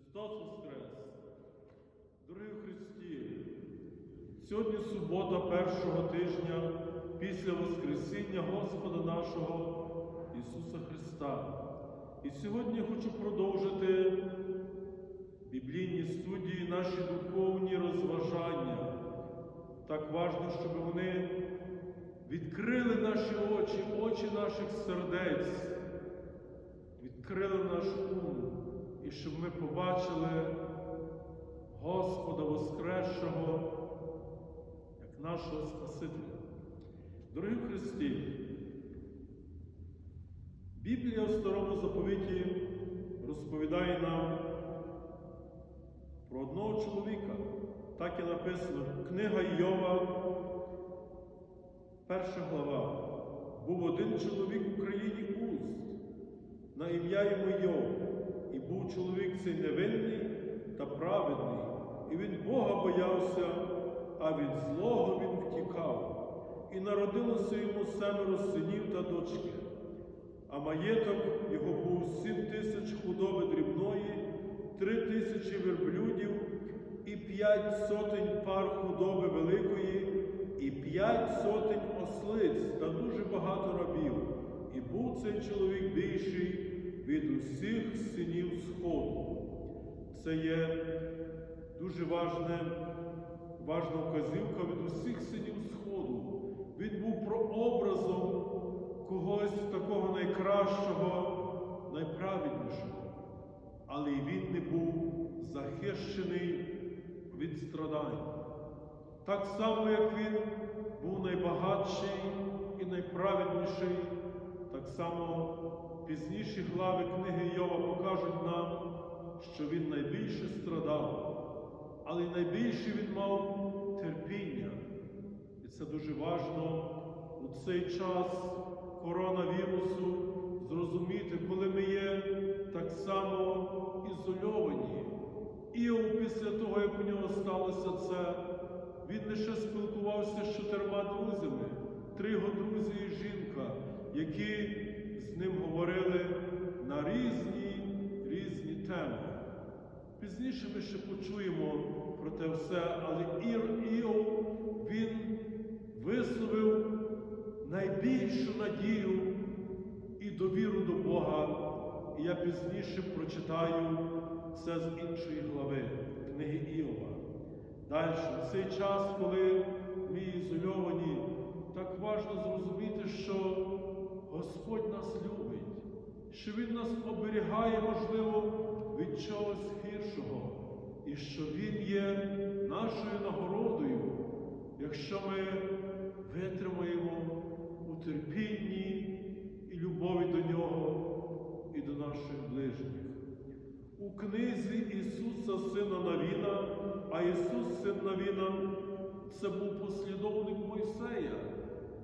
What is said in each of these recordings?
Христос Воскрес! Дорогі Христі! Сьогодні субота першого тижня після Воскресіння Господа нашого Ісуса Христа. І сьогодні я хочу продовжити біблійні студії, наші духовні розважання. Так важливо, щоб вони відкрили наші очі, очі наших сердець, відкрили наш ум, щоб ми побачили Господа Воскресшого як нашого Спасителя. Дорогі Христі, Біблія в Старому заповіті розповідає нам про одного чоловіка. Так і написано, книга Йова, перша глава. Був один чоловік в країні Уз, на ім'я йому Йов. І був чоловік цей невинний та праведний, і він Бога боявся, а від злого він втікав. І народилося йому семеро синів та дочки. А маєток його був сім тисяч худоби дрібної, три тисячі верблюдів і п'ять сотень пар худоби великої, і п'ять сотень ослиць та дуже багато рабів. І був цей чоловік більший від усіх синів Сходу. Це є дуже важне, важна вказівка від усіх синів Сходу. Він був прообразом когось такого найкращого, найправеднішого. Але й він не був захищений від страдань. Так само, як він був найбагатший і найправедніший, так само пізніші глави книги Йова покажуть нам, що він найбільше страдав, але найбільше він мав терпіння. І це дуже важливо у цей час коронавірусу зрозуміти, коли ми є так само ізольовані. Іов після того, як у нього сталося це, він лише спілкувався з чотирма друзями, три його друзі і жінка, які ним говорили на різні різні теми. Пізніше ми ще почуємо про те все, але Ір Іов, він висловив найбільшу надію і довіру до Бога. І я пізніше прочитаю це з іншої глави книги Іова. Далі, в цей час, коли ми ізольовані, так важливо зрозуміти, що Господь нас любить, що Він нас оберігає, можливо, від чогось гіршого, і що Він є нашою нагородою, якщо ми витримаємо у терпінні і любові до Нього і до наших ближніх. У книзі Ісуса Сина Навіна, а Ісус Син Навіна це був послідовник Мойсея.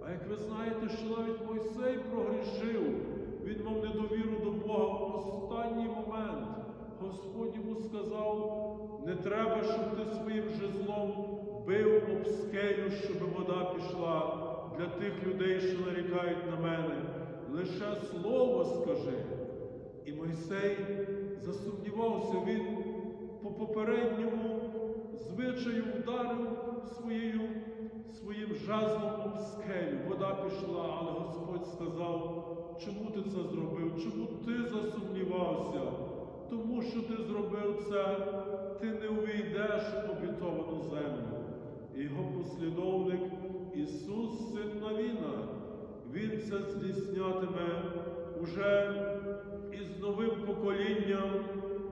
А як ви знаєте, що навіть Мойсей прогрішив, він мав недовіру до Бога в останній момент. Господь йому сказав, не треба, щоб ти своїм жезлом бив об скелю, щоб вода пішла для тих людей, що нарікають на мене. Лише слово скажи. І Мойсей засумнівався, він по попередньому звичаю вдарив своєю, своїм жезлом об скелю. Вода пішла, але Господь сказав, чому ти це зробив? Чому ти засумнівався? Тому що ти зробив це, ти не увійдеш в обітовану землю. Його послідовник Ісус, Син Навіна, Він це здійснятиме уже із новим поколінням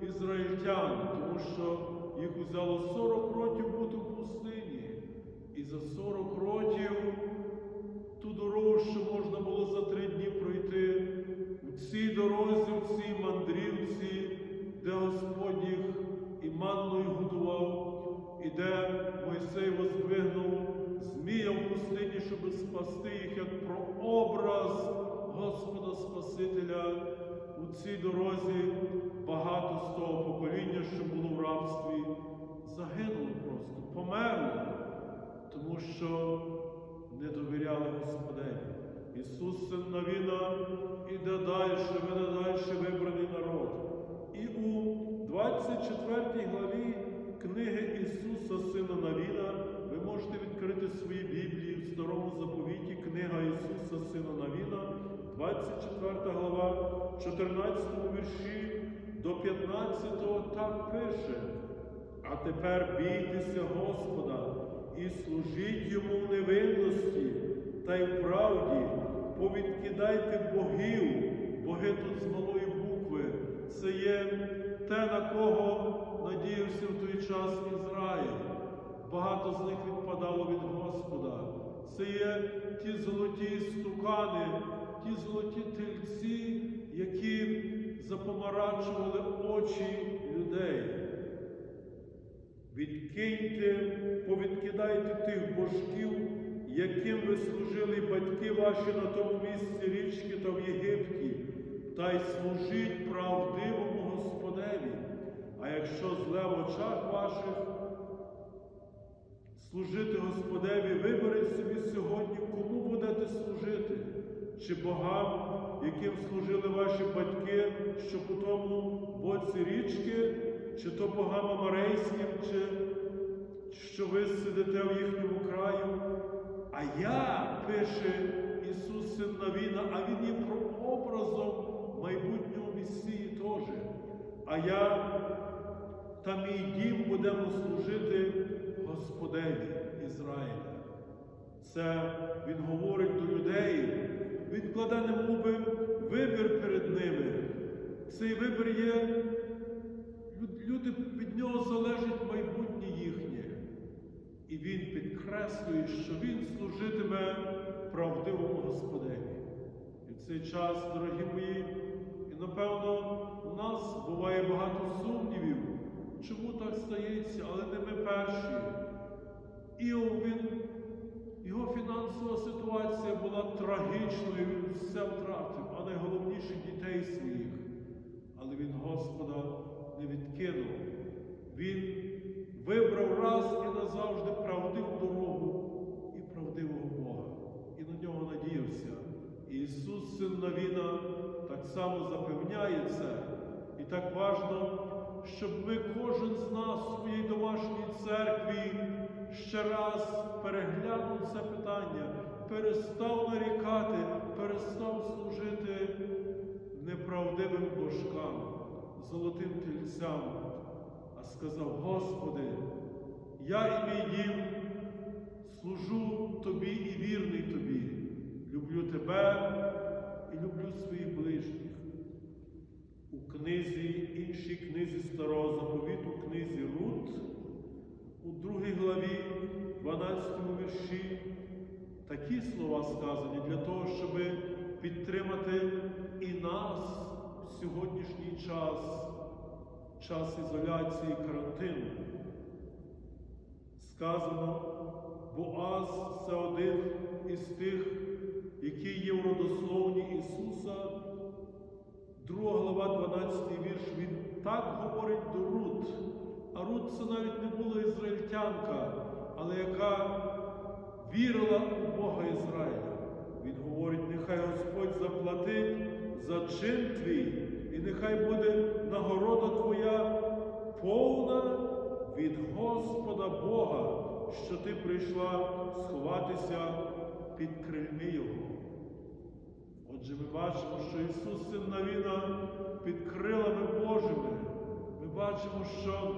ізраїльтян, тому що їх узяло 40 років бути в. І за 40 років ту дорогу, що можна було за три дні пройти, у цій дорозі, у цій мандрівці, де Господь їх і манною годував, і де Мойсей воздвигнув Змія в пустині, щоб спасти їх як прообраз Господа Спасителя. У цій дорозі багато з того покоління, що було в рабстві, загинуло просто, померло, тому що не довіряли Господеві. Ісус Син Навіна іде далі, веде далі вибраний народ. І у 24 главі книги Ісуса Сина Навіна ви можете відкрити свої Біблії в Старому заповіті, книга Ісуса Сина Навіна, 24 глава, 14 вірші до 15 так пише. А тепер бійтеся Господа і служіть йому в невинності та й в правді, повідкидайте богів, боги тут з малої букви. Це є те, на кого надіявся в той час Ізраїль. Багато з них відпадало від Господа. Це є ті золоті стукани, ті золоті тельці, які запомарачували очі. Відкиньте, повідкидайте тих божків, яким ви служили батьки ваші на тому місці річки та в Єгипті, та й служіть правдивому Господеві. А якщо зле в очах ваших, служити Господеві, виберіть собі сьогодні, кому будете служити, чи богам, яким служили ваші батьки, що по тому боці річки, чи то богам амарейським, чи що ви сидите в їхньому краю. А я, пише Ісус Син Навіна, а Він є прообразом майбутнього Месії теж. А я та мій дім будемо служити Господеві Ізраїля. Це Він говорить до людей, він кладе немов би вибір перед ними. Цей вибір є, люди від нього залежить майбутнє їхнє. І він підкреслює, що він служитиме правдивому Господеві. І в цей час, дорогі мої, і напевно у нас буває багато сумнівів, чому так стається, але не ми перші. Іов він, його фінансова ситуація була трагічною, він все втратив, а найголовніше дітей своїх. Але він Господа не відкинув. Він вибрав раз і назавжди правдиву дорогу і правдивого Бога. І на нього надіявся. І Ісус, Син Навіна, так само запевняє це. І так важно, щоб ми кожен з нас в своїй домашній церкві ще раз переглянув це питання, перестав нарікати, перестав служити неправдивим божкам, золотим тільцям, а сказав, Господи, я і мій дім служу Тобі і вірний Тобі, люблю Тебе і люблю своїх ближніх. У книзі, іншій книзі Старого заповіту, книзі Рут, у другій главі, 12 вірші, такі слова сказані для того, щоб підтримати і нас в сьогоднішній час, час ізоляції, карантину. Сказано, Боаз це один із тих, які є в родословні Ісуса. Друга глава, 12 вірш, він так говорить до Рут. А Рут це навіть не була ізраїльтянка, але яка вірила у Бога Ізраїля. Він говорить, нехай Господь заплатить за чин твій, і нехай буде нагорода твоя повна від Господа Бога, що ти прийшла сховатися під крильми Його. Отже, ми бачимо, що Ісус Син Навіна під крилами Божими. Ми бачимо, що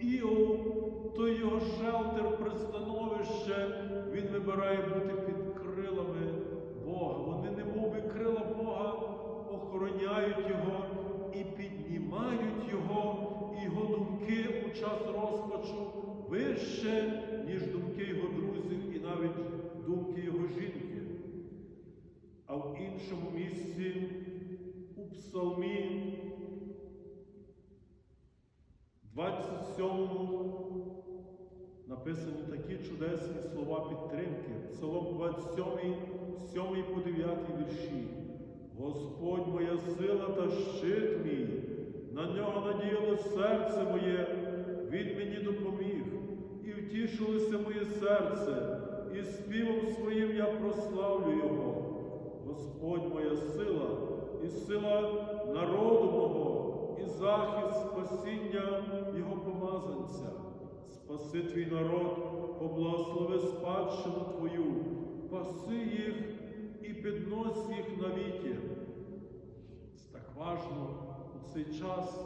Іов, той його шелтер, пристановище, він вибирає бути під крилами Бога. Вони, немов би крила Бога, охороняють Його і піднімають Його, і його думки у час розпачу вище, ніж думки його друзів і навіть думки його жінки. А в іншому місці у Псалмі 27 написані такі чудесні слова підтримки. Псалом 27, 7 по 9 вірші. Господь моя сила та щит мій, на нього надіялось серце моє, Він мені допоміг, і втішилося моє серце, і співом своїм я прославлю Його. Господь моя сила і сила народу мого, і захист спасіння Його помазанця. Спаси твій народ, поблагослови спадщину Твою, паси їх і піднось їх навіки. Це так важно у цей час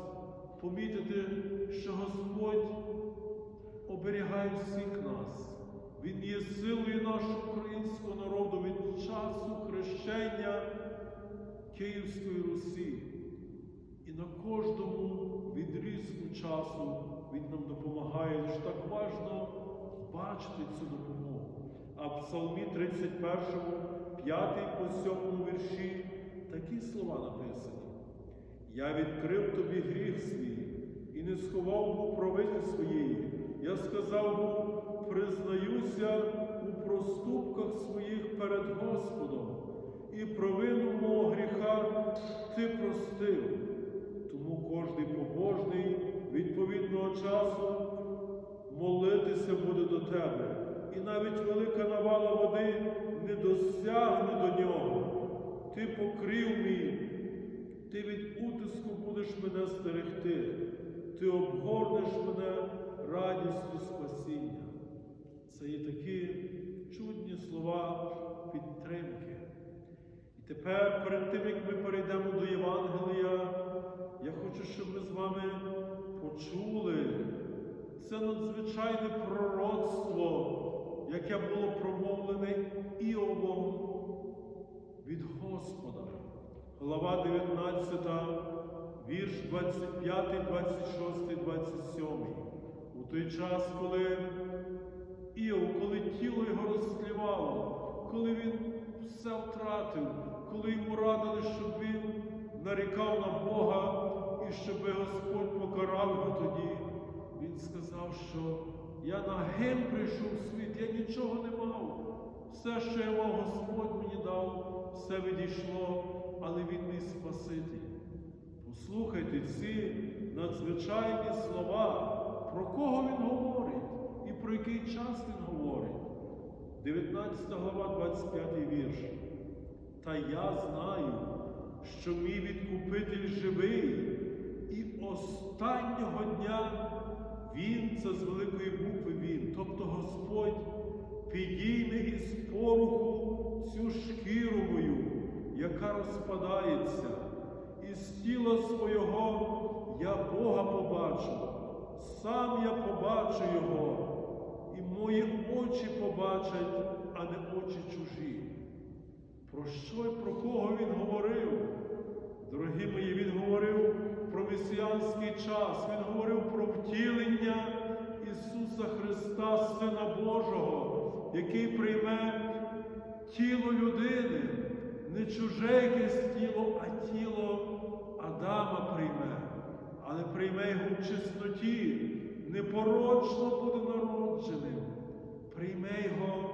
помітити, що Господь оберігає всіх нас. Він є силою нашого українського народу від часу хрещення Київської Русі. І на кожному відрізку часу Він нам допомагає. Лише так важно бачити цю допомогу. А в Псалмі 31, 5 по 7 вірші такі слова написані. Я відкрив тобі гріх свій і не сховав був провини своєї. Я сказав був, признаюся у проступках своїх перед Господом, і провину мого гріха ти простив. Тому кожний побожний відповідного часу молитися буде до тебе, і навіть велика навала води не досягне до нього. Ти покрив мій, ти від утиску будеш мене стерегти, ти обгорнеш мене радістю спасіння. Це є такі чудні слова підтримки. І тепер, перед тим, як ми перейдемо до Євангелія, я хочу, щоб ми з вами почули це надзвичайне пророцтво, яке було промовлене Іовом від Господа. Глава 19, вірш 25, 26, 27. У той час, коли Іов, коли тіло його розслівало, коли він все втратив, коли йому радили, щоб він нарікав на Бога і щоб Господь покарав його тоді, він сказав, що я нагим прийшов в світ, я нічого не мав. Все, що я мав, Господь мені дав, все відійшло, але Він мій Спаситель. Послухайте ці надзвичайні слова, про кого він говорить і про який час він говорить. 19 глава, 25 вірш. Та я знаю, що мій відкупитель живий, і останнього дня він, це з великої букви Він, тобто Господь підійме із поруху цю шкіру мою, яка розпадається, із тіла свого я Бога побачу, сам я побачу Його, і мої очі побачать, а не очі чужі. Про що і про кого він говорив? Дорогі мої, він говорив про месіанський час, він говорив про втілення Ісуса Христа, Сина Божого, який прийме тіло людини, не чуже якесь тіло, а тіло Адама прийме, але прийме його в чистоті, непорочно буде народженим. Прийме його,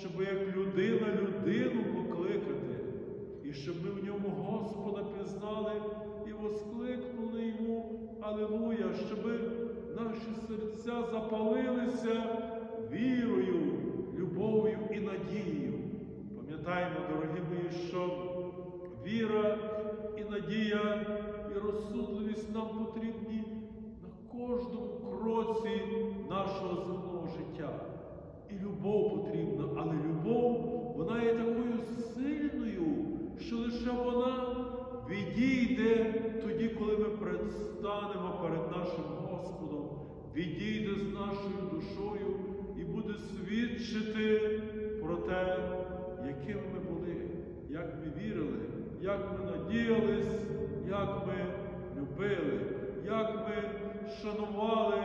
щоб як людина людину покликати, і щоб ми в ньому Господа пізнали і воскликнули йому Аллилуйя, щоб наші серця запалилися вірою, любов'ю і надією. Пам'ятаємо, дорогі мої, що віра і надія, і розсудливість нам потрібні на кожному кроці нашого земного життя. І любов потрібна, але любов, вона є такою сильною, що лише вона відійде тоді, коли ми предстанемо перед нашим Господом, відійде з нашою душою і буде свідчити про те, якими ми були, як ми вірили, як ми надіялись, як ми любили, як ми шанували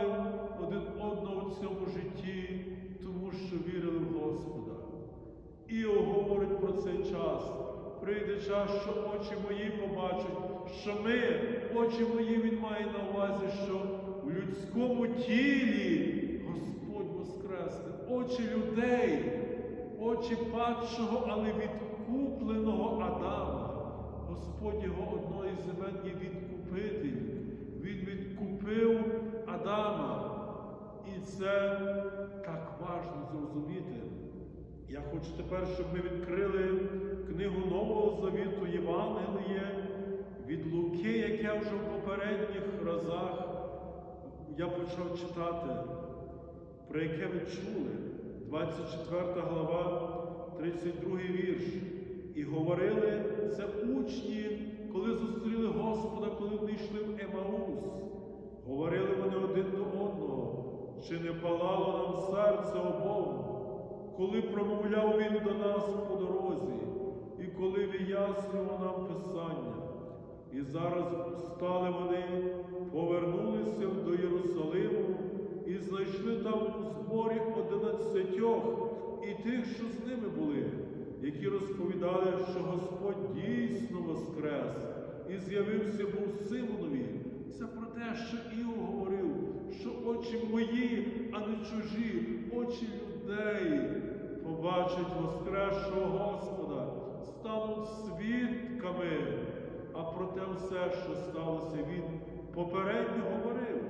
один одного в цьому житті, тому що вірили в Господа. Іов говорить про цей час. Прийде час, що очі мої побачать, що ми, очі мої, він має на увазі, що в людському тілі Господь воскресне, очі людей, очі падшого, але відкупленого Адама. Господь його одної з імен є відкупитель. Він відкупив Адама. І це так важно зрозуміти. Я хочу тепер, щоб ми відкрили книгу Нового Завіту Євангеліє від Луки, яке вже в попередніх разах я почав читати, про яке ви чули, 24 глава, 32 вірш. І говорили це учні, коли зустріли Господа, коли вони йшли в Емаус. Говорили вони один до одного, чи не палало нам серце обом, коли промовляв він до нас по дорозі, коли вияснював нам Писання. І зараз встали вони, повернулися до Єрусалиму і знайшли там у зборі одинадцятьох і тих, що з ними були, які розповідали, що Господь дійсно воскрес і з'явився був Симонові. Це про те, що Іов говорив, що очі мої, а не чужі, очі людей побачать воскресшого Господа, стануть свідками. А про те все, що сталося, він попередньо говорив.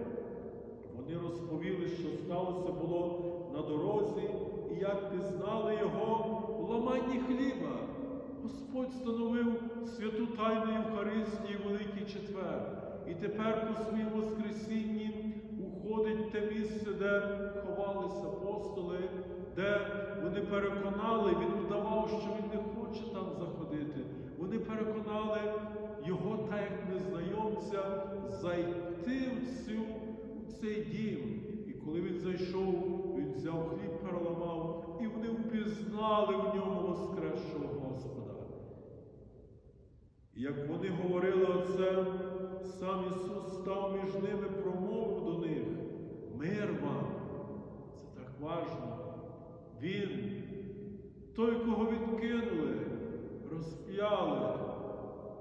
Вони розповіли, що сталося було на дорозі, і як пізнали його в ламанні хліба. Господь встановив святу тайну Євхаристії Великий Четвер. І тепер по своїм Воскресінні уходить те місце, де ховалися апостоли, де вони переконали, він вдавав, що він не хоче там заходити. Вони переконали його, так як незнайомця, зайти в, цю, в цей дім. І коли він зайшов, він взяв хліб, переламав, і вони впізнали в ньому воскресшого Господа. І як вони говорили оце, сам Ісус став між ними, промовив до них. Мир вам. Це так важно. Він, той, кого відкинули, розп'яли,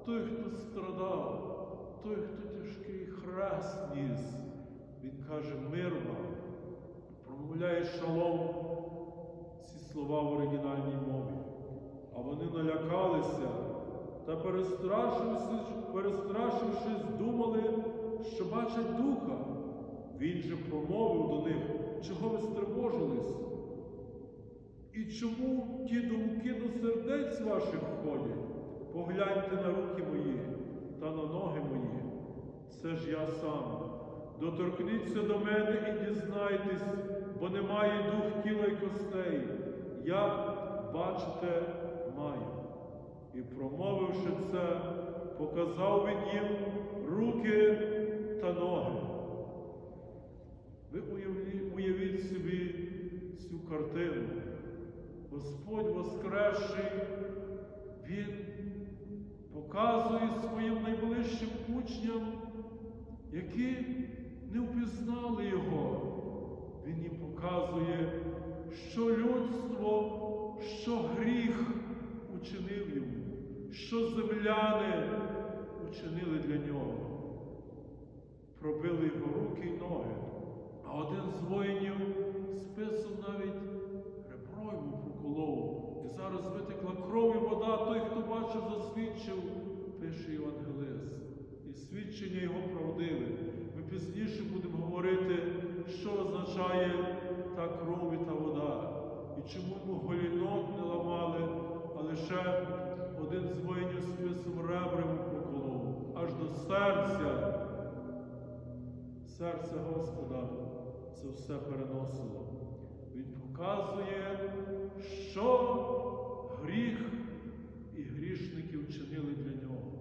той, хто страдав, той, хто тяжкий хрест ніс. Він каже, мир вам. Промовляє шалом ці слова в оригінальній мові. А вони налякалися та перестрашившись, перестрашившись, думали, що бачать духа. Він же промовив до них, чого ви стривожились? І чому ті думки до сердець ваших входять? Погляньте на руки мої та на ноги мої. Це ж я сам. Доторкніться до мене і дізнайтесь, бо немає дух тіла й костей. Я, бачите, маю. І, промовивши це, показав він їм руки та ноги. Ви уявіть собі цю картину. Господь Воскресший, Він показує своїм найближчим учням, які не впізнали Його. Він їм показує, що людство, що гріх учинив йому, що земляни учинили для нього. Пробили його руки й ноги. А один з воїнів списом навіть проколов. І зараз витекла кров і вода, той, хто бачив, засвідчив, пише Євангелист. І свідчення його правдиве. Ми пізніше будемо говорити, що означає та кров і та вода. І чому йому голінок не ламали, а лише один з воїнів списом ребрами проколов, аж до серця. Серце Господа це все переносило. Він показує, що гріх і грішники вчинили для нього.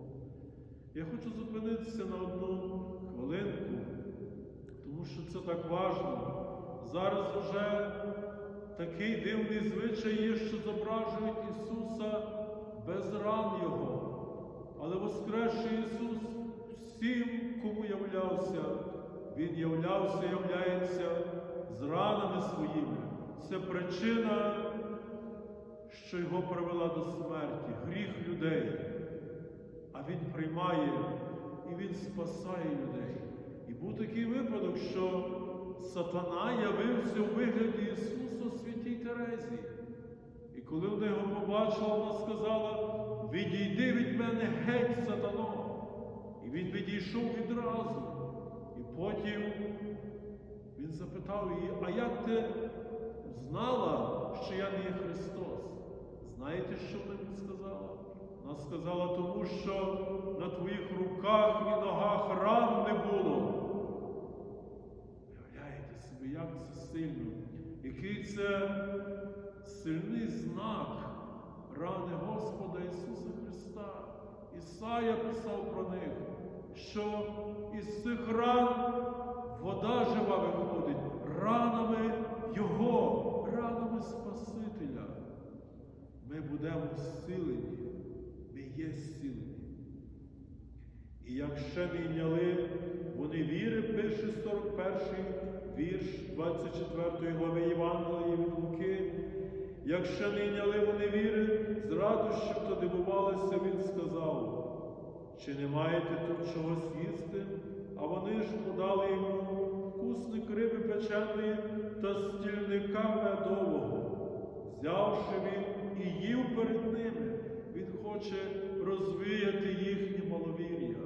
Я хочу зупинитися на одну хвилинку, тому що це так важливо. Зараз вже такий дивний звичай є, що зображують Ісуса без ран Його. Але Воскресший Ісус всім, кому являвся, Він являвся, являється з ранами своїми. Це причина, що Його привела до смерті, гріх людей. А Він приймає і Він спасає людей. І був такий випадок, що сатана явився у вигляді Ісуса святій Терезі. І коли вона його побачила, вона сказала: Відійди від мене геть, сатано. І він відійшов відразу. І потім він запитав її, а як ти знала, що я не є Христос? Знаєте, що йому сказала? Вона сказала, тому що на твоїх руках і ногах ран не було. Уявляєте собі, як це сильно, який це сильний знак рани Господа Ісуса Христа. Ісая писав про них, що із цих ран вода жива виходить ранами Його, ранами Спасителя. Ми будемо зцілені, ми є зцілені. І як ще йняли, вони віри, пише 41 вірш 24 глави Євангелії від Луки. Як ще не йняли вони віри, з радощів та дивувалися, він сказав, чи не маєте тут чогось їсти? А вони ж подали йому вкусник риби печеної та стільника медового. Взявши він і їв перед ними, він хоче розвіяти їхнє маловір'я.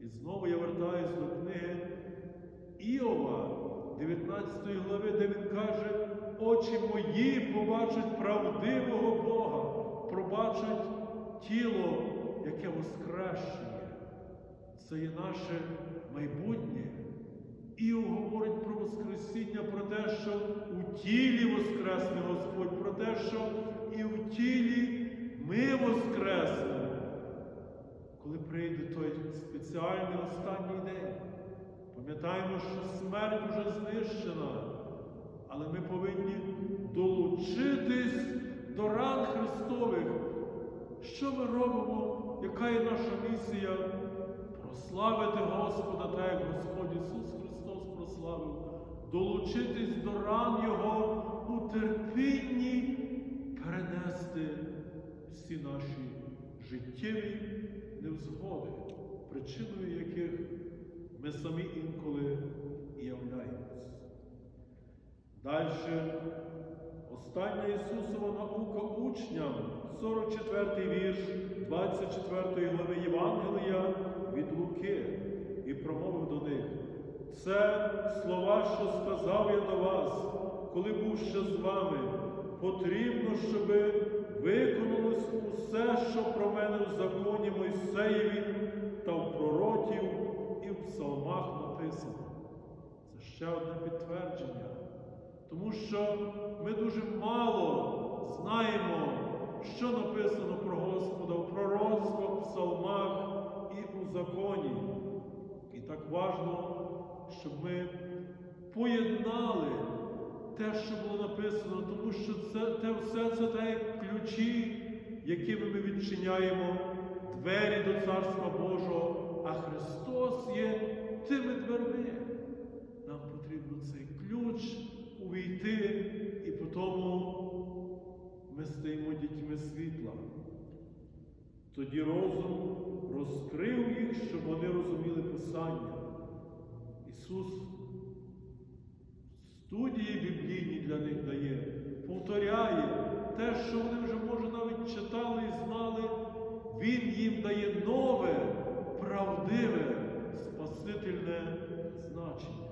І знову я вертаюсь до книги Іова, 19 глави, де він каже, очі мої побачать правдивого Бога, пробачать тіло, яке воскрещує. Це є наше майбутнє. Іов говорить про Воскресіння, про те, що у тілі воскресне Господь, про те, що і в тілі ми воскреснемо. Коли прийде той спеціальний останній день, пам'ятаємо, що смерть вже знищена, але ми повинні долучитись до ран Христових. Що ми робимо? Яка є наша місія? Прославити Господа, так як Господь Ісус Христос прославив, долучитись до ран Його у терпінні, перенести всі наші життєві невзгоди, причиною яких ми самі інколи і являємось. Далі остання Ісусова наука учням, 44 вірш 24 глави Євангелія від Луки, і промовив до них. Це слова, що сказав я до вас, коли був ще з вами. Потрібно, щоб виконалось усе, що про мене в законі Мойсеєві та в пророків і в псалмах написано. Це ще одне підтвердження. Тому що ми дуже мало знаємо, що написано про Господа в пророцтвах, псалмах і у законі. І так важно, щоб ми поєднали те, що було написано, тому що це, те, все це те ключі, якими ми відчиняємо двері до Царства Божого, а Христос є тими дверми. Нам потрібно цей ключ увійти, і по тому ми стаємо дітьми світла. Тоді розум розкрив їх, щоб вони розуміли Писання. Ісус студії біблійні для них дає, повторяє те, що вони вже, може, навіть читали і знали, Він їм дає нове, правдиве, спасительне значення,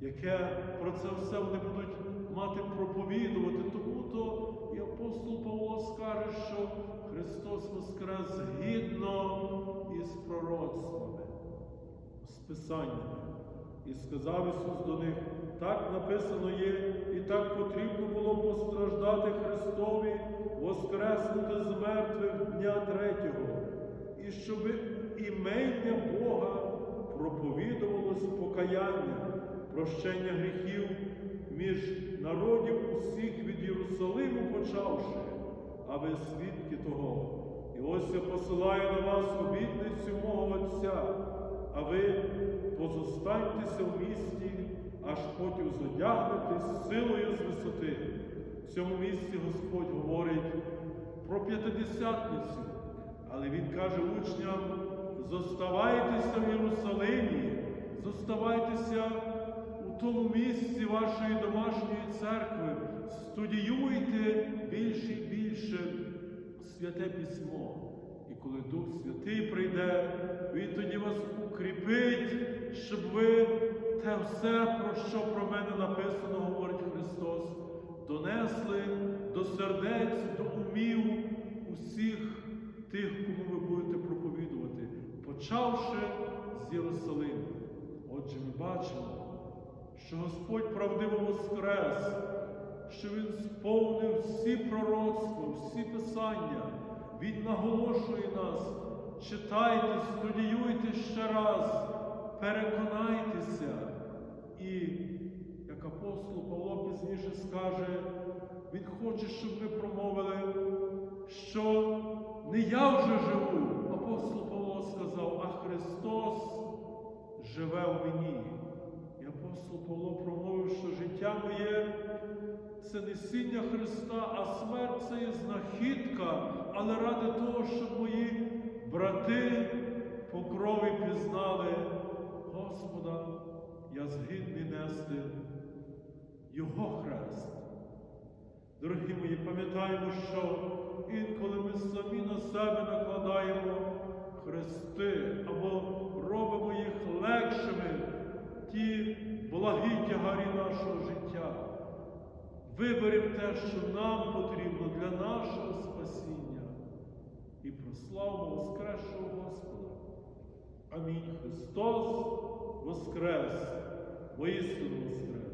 яке про це все вони будуть мати проповідувати. Тому то і апостол Павло скаже, що Христос воскрес згідно із пророцтвами, з Писаннями. І сказав Ісус до них, так написано є, і так потрібно було постраждати Христові, воскреснути з мертвих дня третього, і щоб імення Бога проповідувалось покаяння, прощення гріхів між народів усіх від Єрусалиму почавши, а ви свідки того. І ось я посилаю на вас обітницю мого Отця, а ви позостаньтеся в місті, аж потім зодягнетесь силою з висоти. В цьому місці Господь говорить про п'ятидесятницю, але Він каже учням: зоставайтеся в Єрусалимі, зоставайтеся у тому місці вашої домашньої церкви, студіюйте більше і більше святе письмо. І коли Дух Святий прийде, Він тоді те все, про що про мене написано, говорить Христос, донесли до сердець, до умів усіх тих, кому ви будете проповідувати, почавши з Єрусалиму. Отже, ми бачимо, що Господь правдиво воскрес, що Він сповнив всі пророцтва, всі писання. Він наголошує нас, читайте, студіюйте ще раз, переконайтеся. І, як апостол Павло пізніше скаже, він хоче, щоб ми промовили, що не я вже живу, апостол Павло сказав, а Христос живе в мені. І апостол Павло промовив, що життя моє це несіння Христа, а смерть це є знахідка, але ради того, щоб мої брати по крові пізнали Господа, я згідний нести Його хрест. Дорогі мої, пам'ятаємо, що інколи ми самі на себе накладаємо хрести або робимо їх легшими, ті благі тягарі нашого життя. Виберемо те, що нам потрібно для нашого спасіння. І прославимо Воскресшого Господа. Амінь. Христос Воскрес, воістину Воскрес.